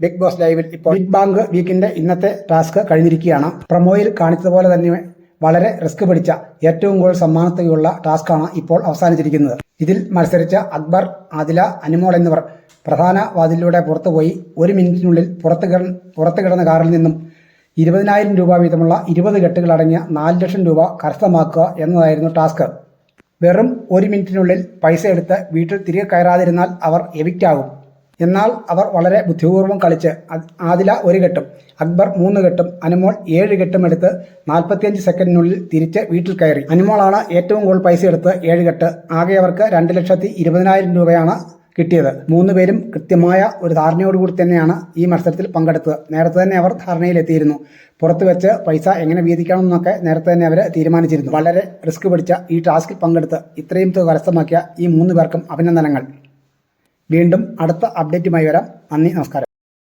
Big boss ലൈവിൽ ഇപ്പോൾ big bank വീക്കിന്റെ ഇന്നത്തെ ടാസ്ക് കഴിഞ്ഞിരിക്കുകയാണ്. പ്രൊമോയിൽ കാണിച്ചതുപോലെ തന്നെ വളരെ റിസ്ക് പിടിച്ച ഏറ്റവും കൂടുതൽ സമ്മാനത്തുകയുള്ള ടാസ്ക്കാണ് ഇപ്പോൾ അവസാനിച്ചിരിക്കുന്നത്. ഇതിൽ മത്സരിച്ച അക്ബർ ആദില അനുമോൾ എന്നിവർ പ്രധാന വാതിലിലൂടെ പുറത്തുപോയി ഒരു മിനിറ്റിനുള്ളിൽ പുറത്ത് പുറത്തു കിടന്ന കാറിൽ നിന്നും ഇരുപതിനായിരം രൂപ വീതമുള്ള ഇരുപത് കെട്ടുകളടങ്ങിയ നാല് ലക്ഷം രൂപ കരസ്ഥമാക്കുക എന്നതായിരുന്നു ടാസ്ക്. വെറും ഒരു മിനിറ്റിനുള്ളിൽ പൈസ എടുത്ത് വീട്ടിൽ തിരികെ കയറാതിരുന്നാൽ അവർ എവിക്റ്റ് ആകും. എന്നാൽ അവർ വളരെ ബുദ്ധിപൂർവം കളിച്ച് ആദില ഒരു കെട്ടും അക്ബർ മൂന്ന് കെട്ടും അനുമോൾ ഏഴ് കെട്ടും എടുത്ത് നാൽപ്പത്തിയഞ്ച് സെക്കൻഡിനുള്ളിൽ തിരിച്ച് വീട്ടിൽ കയറി. അനുമോളാണ് ഏറ്റവും കൂടുതൽ പൈസ എടുത്ത് ഏഴ് കെട്ട് ആകെ അവർക്ക് രണ്ട് ലക്ഷത്തി ഇരുപതിനായിരം രൂപയാണ് കിട്ടിയത്. മൂന്ന് പേരും കൃത്യമായ ഒരു ധാരണയോടുകൂടി തന്നെയാണ് ഈ മത്സരത്തിൽ പങ്കെടുത്തത്. നേരത്തെ തന്നെ അവർ ധാരണയിലെത്തിയിരുന്നു. പുറത്തു വെച്ച് പൈസ എങ്ങനെ വീതിക്കണം എന്നൊക്കെ നേരത്തെ തന്നെ അവർ തീരുമാനിച്ചിരുന്നു. വളരെ റിസ്ക് പിടിച്ച ഈ ടാസ്കിൽ പങ്കെടുത്ത് ഇത്രയും തുക കരസ്ഥമാക്കിയ ഈ മൂന്ന് പേർക്കും അഭിനന്ദനങ്ങൾ. വീണ്ടും അടുത്ത അപ്ഡേറ്റുമായി വരാം. നന്ദി നമസ്കാരം.